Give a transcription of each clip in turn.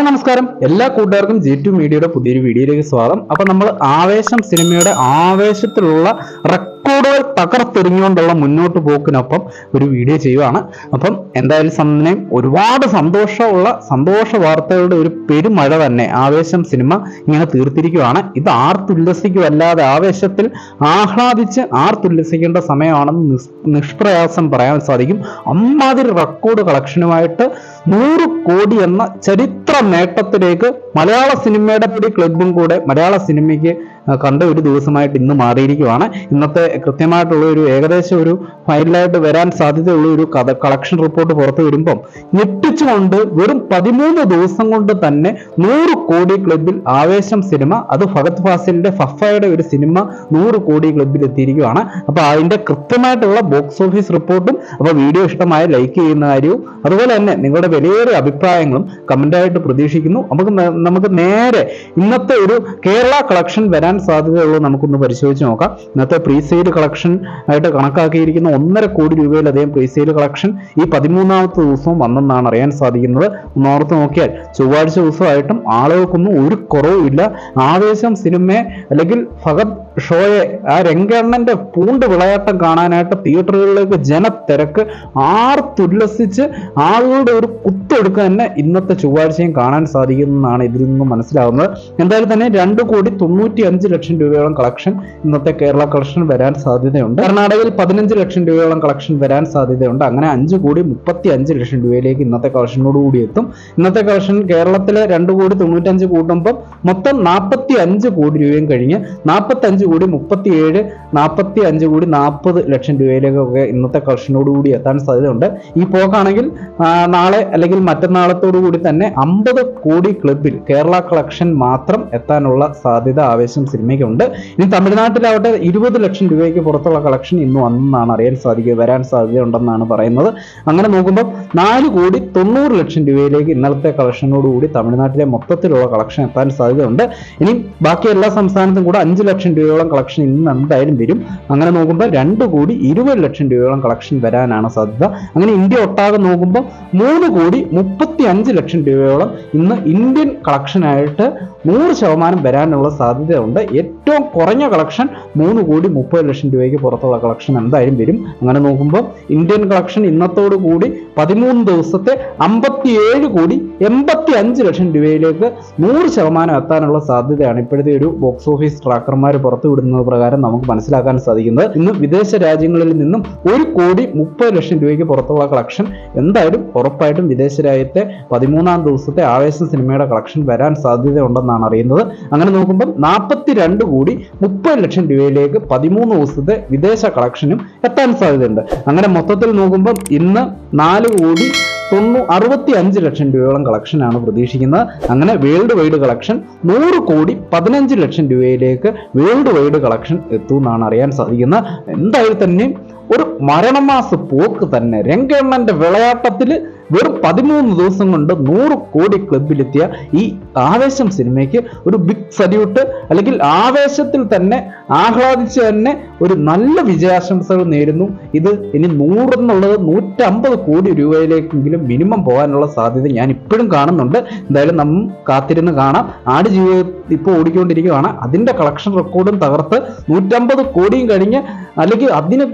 Hi നമസ്കാരം. എല്ലാ കൂട്ടുകാർക്കും ജി ടു മീഡിയയുടെ പുതിയൊരു വീഡിയോയിലേക്ക് സ്വാഗതം. അപ്പൊ നമ്മൾ ആവേശം സിനിമയുടെ ആവേശത്തിലുള്ള റെക്കോർഡുകൾ തകർത്തെറിഞ്ഞുകൊണ്ടുള്ള മുന്നോട്ട് പോക്കിനൊപ്പം ഒരു വീഡിയോ ചെയ്യുവാണ്. അപ്പം എന്തായാലും സമയം ഒരുപാട് സന്തോഷമുള്ള സന്തോഷ വാർത്തകളുടെ ഒരു പെരുമഴ തന്നെ ആവേശം സിനിമ ഇങ്ങനെ തീർത്തിരിക്കുകയാണ് ഇത് ആർത്തുല്ലസിക്കുമല്ലാതെ ആവേശത്തിൽ ആഹ്ലാദിച്ച് ആർത്തുല്ലസിക്കേണ്ട സമയമാണെന്ന് നിഷ്പ്രയാസം പറയാൻ സാധിക്കും. അമ്മാതിരി റെക്കോർഡ് കളക്ഷനുമായിട്ട് നൂറ് കോടി എന്ന ചരിത്ര നേട്ടത്തിലേക്ക് മലയാള സിനിമയുടെ പിടി ക്ലബും കൂടെ മലയാള സിനിമയ്ക്ക് കണ്ട ഒരു ദിവസമായിട്ട് ഇന്ന് മാറിയിരിക്കുവാണ്. ഇന്നത്തെ കൃത്യമായിട്ടുള്ള ഒരു ഏകദേശം ഒരു ഫൈനലായിട്ട് വരാൻ സാധ്യതയുള്ള ഒരു കഥ കളക്ഷൻ റിപ്പോർട്ട് പുറത്തു വരുമ്പം ഞെട്ടിച്ചുകൊണ്ട് വെറും പതിമൂന്ന് ദിവസം കൊണ്ട് തന്നെ നൂറ് കോടി ക്ലബിൽ ആവേശം സിനിമ അത് ഫഗത് ഫാസിലിന്റെ ഫഫയുടെ ഒരു സിനിമ നൂറ് കോടി ക്ലബിൽ എത്തിയിരിക്കുകയാണ് അപ്പൊ അതിന്റെ കൃത്യമായിട്ടുള്ള ബോക്സ് ഓഫീസ് റിപ്പോർട്ടും അപ്പൊ വീഡിയോ ഇഷ്ടമായ ലൈക്ക് ചെയ്യുന്ന കാര്യവും അതുപോലെ തന്നെ നിങ്ങളുടെ വിലയേറിയ അഭിപ്രായങ്ങളും കമന്റായിട്ട് പ്രതീക്ഷിക്കുന്നു. നമുക്ക് നമുക്ക് നേരെ ഇന്നത്തെ ഒരു കേരള കളക്ഷൻ വരാൻ സാധ്യതയുള്ളൂ നമുക്കൊന്ന് പരിശോധിച്ച് നോക്കാം. ഇന്നത്തെ പ്രീ സെയിൽ കളക്ഷൻ ആയിട്ട് കണക്കാക്കിയിരിക്കുന്ന ഒന്നര കോടി രൂപയിലധികം പ്രീ സെയിൽ കളക്ഷൻ ഈ പതിമൂന്നാമത്തെ ദിവസവും വന്നെന്നാണ് അറിയാൻ സാധിക്കുന്നത്. ഒന്നോർത്ത് നോക്കിയാൽ ചൊവ്വാഴ്ച ദിവസമായിട്ടും ആളുകൾക്കൊന്നും ഒരു കുറവും ഇല്ല. ആവേശം സിനിമയെ അല്ലെങ്കിൽ ഫഹദ് ഷോയെ ആ രംഗണ്ണന്റെ പൂണ്ട് വിളയാട്ടം കാണാനായിട്ട് തിയേറ്ററുകളിലേക്ക് ജനത്തിരക്ക് ആർത്തുല്ലസിച്ച് ആളുകളുടെ ഒരു കുത്തെടുക്കുക തന്നെ ഇന്നത്തെ ചൊവ്വാഴ്ചയും കാണാൻ സാധിക്കുന്നതാണ് ഇതിൽ നിന്ന് മനസ്സിലാവുന്നത് എന്തായാലും തന്നെ രണ്ട് കോടി തൊണ്ണൂറ്റി അഞ്ച് ലക്ഷം രൂപയോളം കളക്ഷൻ ഇന്നത്തെ കേരള കളക്ഷൻ വരാൻ സാധ്യതയുണ്ട്. കർണാടകയിൽ പതിനഞ്ച് ലക്ഷം രൂപയോളം കളക്ഷൻ വരാൻ സാധ്യതയുണ്ട്. അങ്ങനെ അഞ്ച് കോടി മുപ്പത്തി അഞ്ച് ലക്ഷം രൂപയിലേക്ക് ഇന്നത്തെ കളക്ഷനോട് കൂടി എത്തും. ഇന്നത്തെ കളക്ഷൻ കേരളത്തിലെ രണ്ട് കോടി തൊണ്ണൂറ്റഞ്ച് കൂട്ടുമ്പോൾ മൊത്തം നാൽപ്പത്തി അഞ്ച് കോടി രൂപയും കഴിഞ്ഞ് നാൽപ്പത്തി അഞ്ച് കോടി മുപ്പത്തി ഏഴ് നാൽപ്പത്തി അഞ്ച് കോടി നാൽപ്പത് ലക്ഷം രൂപയിലേക്കൊക്കെ ഇന്നത്തെ കൂടി എത്താൻ സാധ്യതയുണ്ട്. ഈ പോക്കാണെങ്കിൽ നാളെ അല്ലെങ്കിൽ മറ്റന്നാളത്തോടു കൂടി തന്നെ അമ്പത് കോടി ക്ലബിൽ കേരള കളക്ഷൻ മാത്രം എത്താനുള്ള സാധ്യത ആവേശം സിനിമയ്ക്കുണ്ട്. ഇനി തമിഴ്നാട്ടിലാവട്ടെ ഇരുപത് ലക്ഷം രൂപയ്ക്ക് പുറത്തുള്ള കളക്ഷൻ ഇന്ന് വന്നെന്നാണ് അറിയാൻ സാധിക്കുക വരാൻ സാധ്യതയുണ്ടെന്നാണ് പറയുന്നത്. അങ്ങനെ നോക്കുമ്പോൾ നാല് കോടി തൊണ്ണൂറ് ലക്ഷം രൂപയിലേക്ക് ഇന്നലത്തെ കളക്ഷനോടുകൂടി തമിഴ്നാട്ടിലെ മൊത്തത്തിലുള്ള കളക്ഷൻ എത്താൻ സാധ്യതയുണ്ട്. ഇനി ബാക്കി എല്ലാ സംസ്ഥാനത്തും കൂടെ അഞ്ച് ലക്ഷം രൂപയോളം കളക്ഷൻ ഇന്ന് എന്തായാലും വരും. അങ്ങനെ നോക്കുമ്പോൾ രണ്ട് കോടി ഇരുപത് ലക്ഷം രൂപയോളം കളക്ഷൻ വരാനാണ് സാധ്യത. അങ്ങനെ ഇന്ത്യ ഒട്ടാകെ നോക്കുമ്പോൾ മൂന്ന് കോടി മുപ്പത്തി അഞ്ച് ലക്ഷം രൂപയോളം ഇന്ന് ഇന്ത്യൻ കളക്ഷനായിട്ട് നൂറ് ശതമാനം വരാനുള്ള സാധ്യതയുണ്ട്. ഏറ്റവും കുറഞ്ഞ കളക്ഷൻ മൂന്ന് കോടി മുപ്പത് ലക്ഷം രൂപയ്ക്ക് പുറത്തുള്ള കളക്ഷൻ എന്തായാലും വരും. അങ്ങനെ നോക്കുമ്പോൾ ഇന്ത്യൻ കളക്ഷൻ ഇന്നത്തോടു കൂടി പതിമൂന്ന് ദിവസത്തെ അമ്പത്തിയേഴ് കോടി എൺപത്തി അഞ്ച് ലക്ഷം രൂപയിലേക്ക് നൂറ് ശതമാനം എത്താനുള്ള സാധ്യതയാണ് ഇപ്പോഴത്തെ ഒരു ബോക്സ് ഓഫീസ് ട്രാക്കർമാർ പുറത്തുവിടുന്നത് പ്രകാരം നമുക്ക് മനസ്സിലാക്കാൻ സാധിക്കുന്നത്. ഇന്ന് വിദേശ രാജ്യങ്ങളിൽ നിന്നും ഒരു കോടി മുപ്പത് ലക്ഷം രൂപയ്ക്ക് പുറത്തുള്ള കളക്ഷൻ എന്തായാലും ഉറപ്പായിട്ടും വിദേശ രാജ്യത്തെ പതിമൂന്നാം ദിവസത്തെ ആവേശം സിനിമയുടെ കളക്ഷൻ വരാൻ സാധ്യതയുണ്ടെന്നാണ് അറിയുന്നത്. അങ്ങനെ നോക്കുമ്പോൾ നാൽപ്പത്തി രണ്ട് കോടി മുപ്പത് ലക്ഷം രൂപയിലേക്ക് പതിമൂന്ന് ദിവസത്തെ വിദേശ കളക്ഷനും എത്താൻ സാധ്യതയുണ്ട്. അങ്ങനെ മൊത്തത്തിൽ നോക്കുമ്പോൾ ഇന്ന് നാല് കോടി തൊണ്ണൂ അറുപത്തി അഞ്ച് ലക്ഷം രൂപയോളം കളക്ഷനാണ് പ്രതീക്ഷിക്കുന്നത്. അങ്ങനെ വേൾഡ് വൈഡ് കളക്ഷൻ നൂറ് കോടി പതിനഞ്ച് ലക്ഷം രൂപയിലേക്ക് വേൾഡ് വൈഡ് കളക്ഷൻ എത്തുമെന്നാണ് അറിയാൻ സാധിക്കുന്നത്. എന്തായാലും തന്നെയും ഒരു മരണമാസ പോക്ക് തന്നെ രംഗമ്മന്റെ വിളയാട്ടത്തിൽ വെറും പതിമൂന്ന് ദിവസം കൊണ്ട് നൂറ് കോടി ക്ലബിലെത്തിയ ഈ ആവേശം സിനിമയ്ക്ക് ഒരു ബിഗ് സല്യൂട്ട് അല്ലെങ്കിൽ ആവേശത്തിൽ തന്നെ ആഹ്ലാദിച്ച് തന്നെ ഒരു നല്ല വിജയാശംസകൾ നേരുന്നു. ഇത് ഇനി നൂറെന്നുള്ളത് നൂറ്റമ്പത് കോടി രൂപയിലേക്കെങ്കിലും മിനിമം പോകാനുള്ള സാധ്യത ഞാൻ ഇപ്പോഴും കാണുന്നുണ്ട്. എന്തായാലും നമ്മൾ കാത്തിരുന്ന് കാണാം. ആട് ജീവിതം ഇപ്പോൾ ഓടിക്കൊണ്ടിരിക്കുകയാണ്. അതിന്റെ കളക്ഷൻ റെക്കോർഡും തകർത്ത് നൂറ്റമ്പത് കോടിയും കഴിഞ്ഞ് അല്ലെങ്കിൽ അതിന്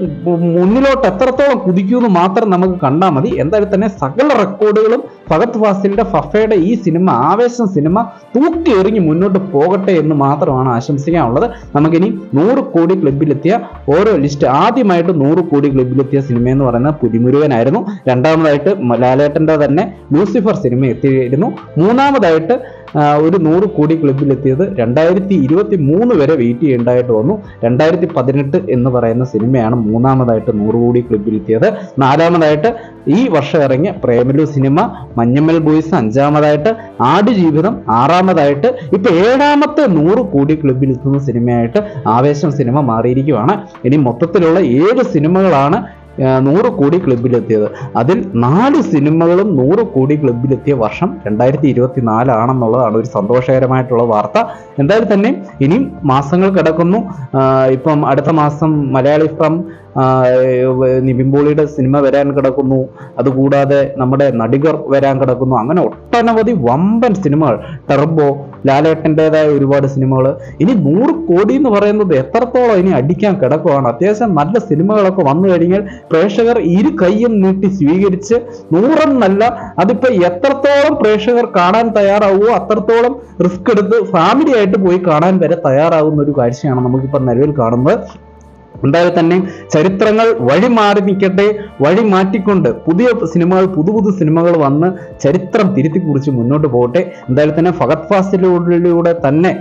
മുന്നിലോട്ട് എത്രത്തോളം കുതിക്കുമെന്ന് മാത്രം നമുക്ക് കണ്ടാൽ മതി. എന്തായാലും തന്നെ സകല റെക്കോർഡുകളും ഭഗത് ഫാസിലിന്റെ ഫഫയുടെ ഈ സിനിമ ആവേശം സിനിമ തൂക്കി എറിഞ്ഞ് മുന്നോട്ട് പോകട്ടെ എന്ന് മാത്രമാണ് ആശംസിക്കാനുള്ളത്. നമുക്കിനി നൂറ് കോടി ക്ലബിലെത്തിയ ഓരോ ലിസ്റ്റ്. ആദ്യമായിട്ട് നൂറ് കോടി ക്ലബിലെത്തിയ സിനിമ എന്ന് പറയുന്നത് പുലിമുരുകനായിരുന്നു. രണ്ടാമതായിട്ട് ലാലേട്ടന്റെ തന്നെ ലൂസിഫർ സിനിമ എത്തിയിരുന്നു. മൂന്നാമതായിട്ട് ഒരു നൂറ് കോടി ക്ലബിലെത്തിയത് രണ്ടായിരത്തി ഇരുപത്തി മൂന്ന് വരെ വെയിറ്റ് ചെയ്യേണ്ടതായിട്ട് വന്നു. രണ്ടായിരത്തി പതിനെട്ട് എന്ന് പറയുന്ന സിനിമയാണ് മൂന്നാമതായിട്ട് നൂറ് കോടി ക്ലബിലെത്തിയത്. നാലാമതായിട്ട് ഈ വർഷം ഇറങ്ങിയ പ്രേമലു സിനിമ മഞ്ഞമ്മൽ ബോയ്സ് അഞ്ചാമതായിട്ട് ആടുജീവിതം ആറാമതായിട്ട് ഇപ്പൊ ഏഴാമത്തെ നൂറ് കോടി ക്ലബിൽ എത്തുന്ന സിനിമയായിട്ട് ആവേശം സിനിമ മാറിയിരിക്കുകയാണ് ഇനി മൊത്തത്തിലുള്ള ഏഴ് സിനിമകളാണ് നൂറ് കോടി ക്ലബിലെത്തിയത് അതിൽ നാല് സിനിമകളും നൂറ് കോടി ക്ലബിലെത്തിയ വർഷം രണ്ടായിരത്തി ഇരുപത്തി നാലാണെന്നുള്ളതാണ് ഒരു സന്തോഷകരമായിട്ടുള്ള വാർത്ത. എന്തായാലും തന്നെ ഇനിയും മാസങ്ങൾ കിടക്കുന്നു. ഇപ്പം അടുത്ത മാസം മലയാളി ഫ്രം നിവിൻ പോളിയുടെ സിനിമ വരാൻ കിടക്കുന്നു. അതുകൂടാതെ നമ്മുടെ നടികർ വരാൻ കിടക്കുന്നു. അങ്ങനെ ഒട്ടനവധി വമ്പൻ സിനിമകൾ. ടെർബോ ലാലേട്ടന്റെതായ ഒരുപാട് സിനിമകൾ ഇനി നൂറ് കോടി എന്ന് പറയുന്നത് എത്രത്തോളം ഇനി അടിക്കാൻ കിടക്കുവാണ്. അത്യാവശ്യം നല്ല സിനിമകളൊക്കെ വന്നു കഴിഞ്ഞാൽ പ്രേക്ഷകർ ഇരു കൈയും നീട്ടി സ്വീകരിച്ച് നൂറെന്നല്ല അതിപ്പോ എത്രത്തോളം പ്രേക്ഷകർ കാണാൻ തയ്യാറാവുമോ അത്രത്തോളം റിസ്ക് എടുത്ത് ഫാമിലി ആയിട്ട് പോയി കാണാൻ വരെ തയ്യാറാവുന്ന ഒരു കാഴ്ചയാണ് നമുക്കിപ്പോൾ നിലവിൽ കാണുന്നത്. ഉണ്ടായാൽ തന്നെ ചരിത്രങ്ങൾ വഴി മാറി നിൽക്കട്ടെ വഴി മാറ്റിക്കൊണ്ട് പുതിയ സിനിമകൾ പുതു പുതു സിനിമകൾ വന്ന് ചരിത്രം തിരുത്തി കുറിച്ച് മുന്നോട്ട് പോകട്ടെ. എന്തായാലും തന്നെ ഫഹദ് ഫാസിലൂടെ തന്നെ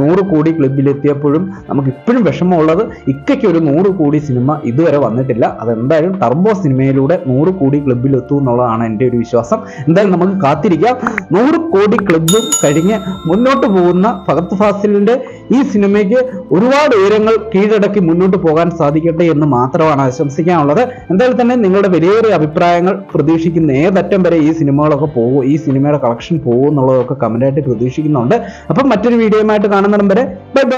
നൂറ് കോടി ക്ലബിലെത്തിയപ്പോഴും നമുക്ക് ഇപ്പോഴും വിഷമമുള്ളത് ഇക്കയ്ക്ക് ഒരു നൂറ് കോടി സിനിമ ഇതുവരെ വന്നിട്ടില്ല. അതെന്തായാലും ടർബോ സിനിമയിലൂടെ നൂറ് കോടി ക്ലബിലെത്തും എന്നുള്ളതാണ് എന്റെ ഒരു വിശ്വാസം. എന്തായാലും നമുക്ക് കാത്തിരിക്കാം. നൂറ് കോടി ക്ലബും കഴിഞ്ഞ് മുന്നോട്ട് പോകുന്ന ഫഹദ് ഫാസിലിന്റെ ഈ സിനിമയ്ക്ക് ഒരുപാട് ഉയരങ്ങൾ കീഴടക്കി മുന്നോട്ട് പോകാൻ സാധിക്കട്ടെ എന്ന് മാത്രമാണ് ആശംസിക്കാനുള്ളത്. എന്തായാലും തന്നെ നിങ്ങളുടെ വിലയേറിയ അഭിപ്രായങ്ങൾ പ്രതീക്ഷിക്കുന്ന ഏതറ്റം വരെ ഈ സിനിമകളൊക്കെ പോകും ഈ സിനിമയുടെ കളക്ഷൻ പോകും എന്നുള്ളതൊക്കെ കമന്റായിട്ട് പ്രതീക്ഷിക്കുന്നുണ്ട്. അപ്പം മറ്റൊരു വീഡിയോയുമായിട്ട് കാണുന്നിടം വരെ ബൈ ബൈ.